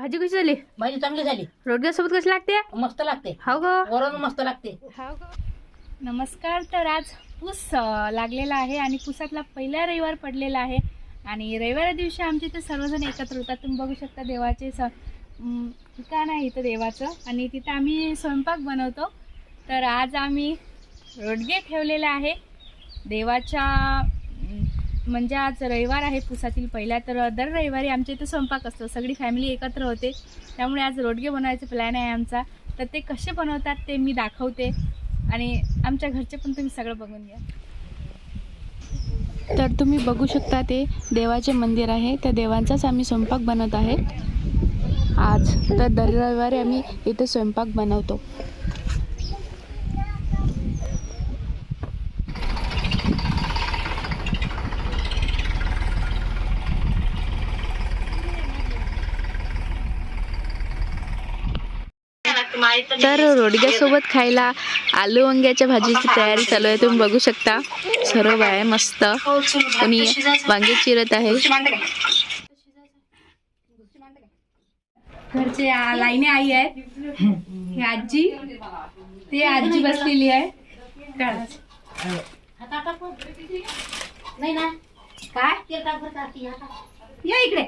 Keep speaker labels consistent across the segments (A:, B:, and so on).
A: भाजी कशी झाली?
B: भाजी चांगली झाली.
A: रोडग्यासोबत कशी लागते?
B: मस्त लागते.
A: हाव ग.
B: वरण मस्त लागते.
A: नमस्कार तर आज पूस लागलेला आहे आणि पुसातला पहिला रविवार पडलेला आहे. आणि रविवार दिवशी आमच्या इथे सर्वजण एकत्र होतात. तुम्ही बघू शकता देवाचे स ठिकाण आहे इथं देवाचं. आणि तिथं आम्ही स्वयंपाक बनवतो. तर आज आम्ही रोडगे ठेवलेले आहे. देवाच्या म्हणजे आज रविवार आहे पुसातील पहिला तर दर रविवारी आमच्या इथं स्वयंपाक असतो. सगळी फॅमिली एकत्र होते. त्यामुळे आज रोडगे बनवायचा प्लॅन आहे आमचा. तर ते कसे बनवतात ते मी दाखवते. आणि आमच्या घरचे पण तुम्ही सगळं बघून घ्या. तर तुम्ही बघू शकता ते देवाचे मंदिर आहे. त्या देवांचाच आम्ही स्वयंपाक बनवत आहे. आज. तर दर रविवारी आम्ही इथे स्वयंपाक बनवतो. तर रोडग्यासोबत खायला आलू वांग्याच्या भाजीची तयारी चालू आहे. तुम्ही बघू शकता. सर्व आहे मस्त. कोणी वांगे चिरत आहे. घरचे आ- लाईने आई आहे. ही आजी. ते आजी बसलेली आहे.
B: काय.
A: या इकडे.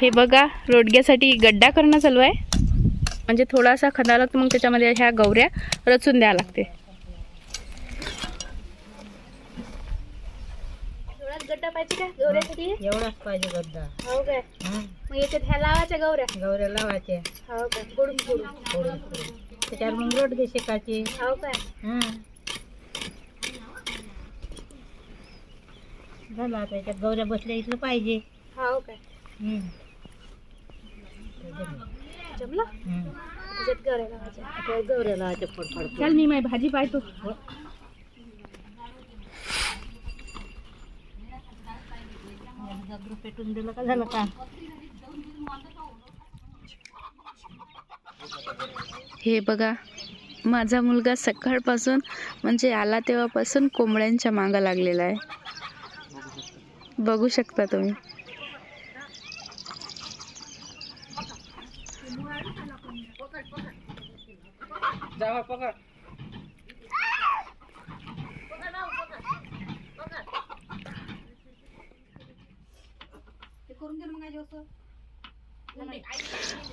A: हे बघा रोडग्यासाठी गड्डा करणं चालू आहे. म्हणजे थोडासा खंदा लागतो मग त्याच्यामध्ये ह्या गौऱ्या रचून द्यावं लागते. एवढाच गड्डा पाहिजे का गौऱ्यासाठी
B: एवढाच पाहिजे गड्डा.
A: हो काय. मग याच्यात ह्या लावायच्या गौऱ्या
B: गवऱ्या लावायचे
A: हो काय फोडून फोडून
B: फोडून फोडून त्याच्यावर मग रोडगे शेकायचे
A: हो काय
B: हं. झालं आता याच्यात गौऱ्या बसल्या इथलं पाहिजे.
A: हो काय
B: हं.
A: जमलं. त्याच्यात गौऱ्या लावायच्या
B: आता गौऱ्या लावायचे फडफड
A: चल मी माझी भाजी पाहतो.
B: पेटून दिलं का झालं का
A: हे बघा माझा मुलगा सकाळपासून म्हणजे आला तेव्हापासून कोंबड्यांच्या मागं लागलेला आहे. बघू शकता तुम्ही.
B: जावा पकड.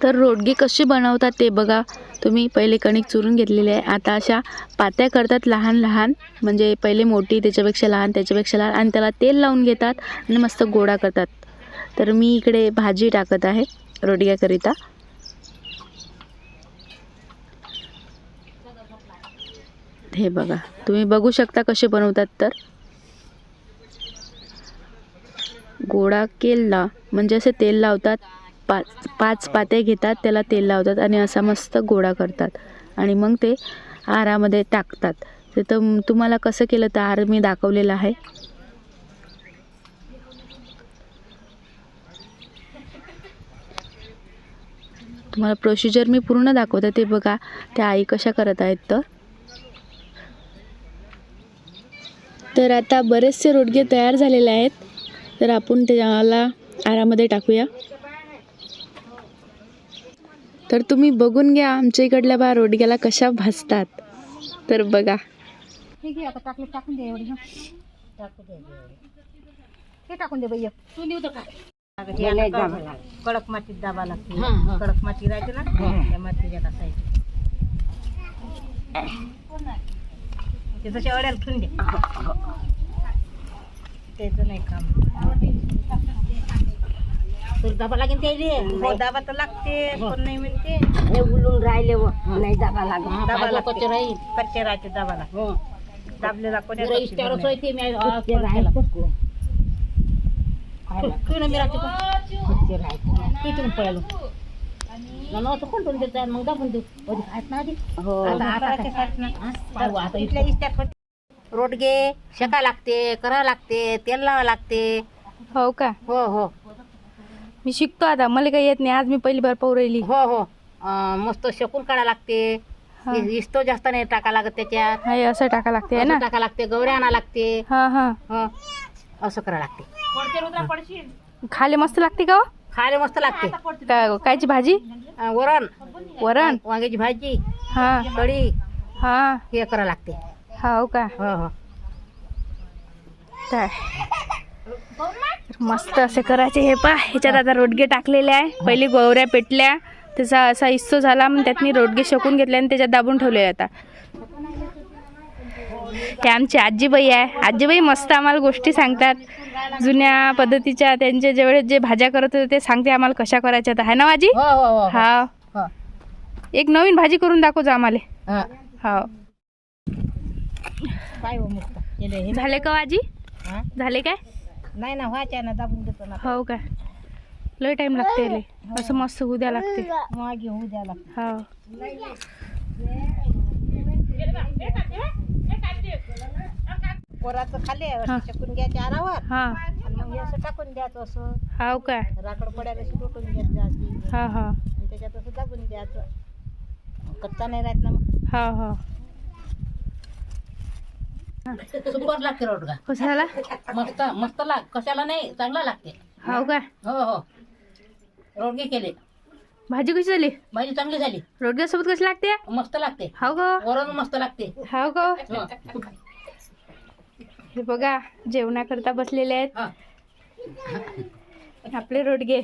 A: तर रोडगी कशी बनवतात ते बघा. तुम्ही पहिले कणिक चुरून घेतलेले आहे. आता अशा पात्या करतात लहान लहान म्हणजे पहिले मोठी त्याच्यापेक्षा लहान त्याच्यापेक्षा लहान आणि त्याला तेल लावून घेतात आणि मस्त गोळा करतात. तर मी इकडे भाजी टाकत आहे रोडग्याकरिता. हे बघा तुम्ही बघू शकता कसे बनवतात तर. गोळा केला म्हणजे असे तेल लावतात पाच पाच पात्या घेतात त्याला तेल लावतात आणि असा मस्त गोळा करतात. आणि मग ते आरामध्ये टाकतात. ते तर तुम्हाला कसं केलं तर आर मी दाखवलेलं आहे. तुम्हाला प्रोसिजर मी पूर्ण दाखवते ते बघा त्या आई कशा करत आहेत तर. तर आता बरेचसे रोडगे तयार झालेले आहेत. तर आपण त्याला आरामध्ये टाकूया. तर तुम्ही बघून घ्या आमच्या इकडल्या बा रोडग्याला कशा भाजतात तर बघा.
B: हे आता टाकले टाकून दे एवढी टाकू दे हे टाकून दे बाई तू नेऊ तर काय कडक मातीत दाबा लागते. कडक माती राहते ना त्या मातीच्या टाकायची ते तसे अड्याला ठेवून दे त्याचं नाही काम. दाबा लागेल ते हो दाबा तर लागते पण नाही म्हणते. हे उलून राहिले नाही दाबा लागेल दाबा लागते. राहील. कच्चे राहते दाबा लागते दाबलेला रोडगे शेका लागते करा लागते तेल लावा लागते.
A: हो का?
B: हो हो.
A: मी शिकतो आता. मला काही येत नाही. आज मी पहिली बार पाहू राहिली.
B: हो हो. अं, मस्त शेकून काढा लागते.
A: हा.
B: इस्तो जास्त नाही टाका लागत त्याच्यात.
A: हा, हे असं टाका लागते है ना?
B: असं टाका लागते. गवऱ्या आणा लागते.
A: हा हा.
B: हं. असं करा लागते.
A: खाले मस्त लागते का हो?
B: खायला मस्त लागते.
A: काय कायची भाजी?
B: अं, वरण.
A: वरण?
B: वांग्याची भाजी
A: हा.
B: कढी.
A: हा.
B: हे करा लागते.
A: हो का?
B: हो हो.
A: काय? तर मस्त असे करायचे हे पा ह्याच्यात आता रोडगे टाकलेले आहे. पहिली गोवऱ्या पेटल्या त्याचा असा इस्सो झाला मग त्यातनी रोडगे शकून घेतले आणि त्याच्यात दाबून ठेवले आता. हे आमची आजीबाई आहे. आजीबाई मस्त आम्हाला गोष्टी सांगतात. जुन्या पद्धतीच्या त्यांचे जेवढे जे भाज्या करत होते ते सांगते आम्हाला कशा करायच्या तर आहे ना माझी
B: हो हो हो
A: हा
B: हो
A: एक नवीन भाजी करून दाखवतो आम्हाला
B: हा.
A: हा
B: काय हो केले हे
A: झाले का
B: हा?
A: झाले काय
B: नाही ना व्हायच्या ना दाबून देतो ना
A: हो का लय टाइम लागते याले. असं मस्त होऊ द्या लागते
B: मागे होऊ द्या लागते
A: हो
B: पोराचं खाल्ले
A: हा.
B: शकून घ्यायचे आरावर.
A: हा.
B: आणि मग हे असं टाकून द्यायचं असं.
A: हो का
B: राकड पडायला अशी लोटून घ्यायची जायची
A: हा हा.
B: आणि त्याच्यात असं दाबून द्यायचं. कच्चा नाही राहत ना मग.
A: हो हो.
B: सुपर लागते रोडगा
A: कसं झाला
B: मस्त मस्त लाग कशाला नाही चांगला लागते.
A: हो का
B: हो हो. रोडगे केले.
A: भाजी कशी झाली?
B: भाजी चांगली झाली.
A: रोडग्यासोबत कशी लागते?
B: मस्त लागते.
A: हो का
B: वरण मस्त लागते.
A: हो का
B: हो.
A: हे बघा जेवणाकरता बसलेले आहेत. आपले रोडगे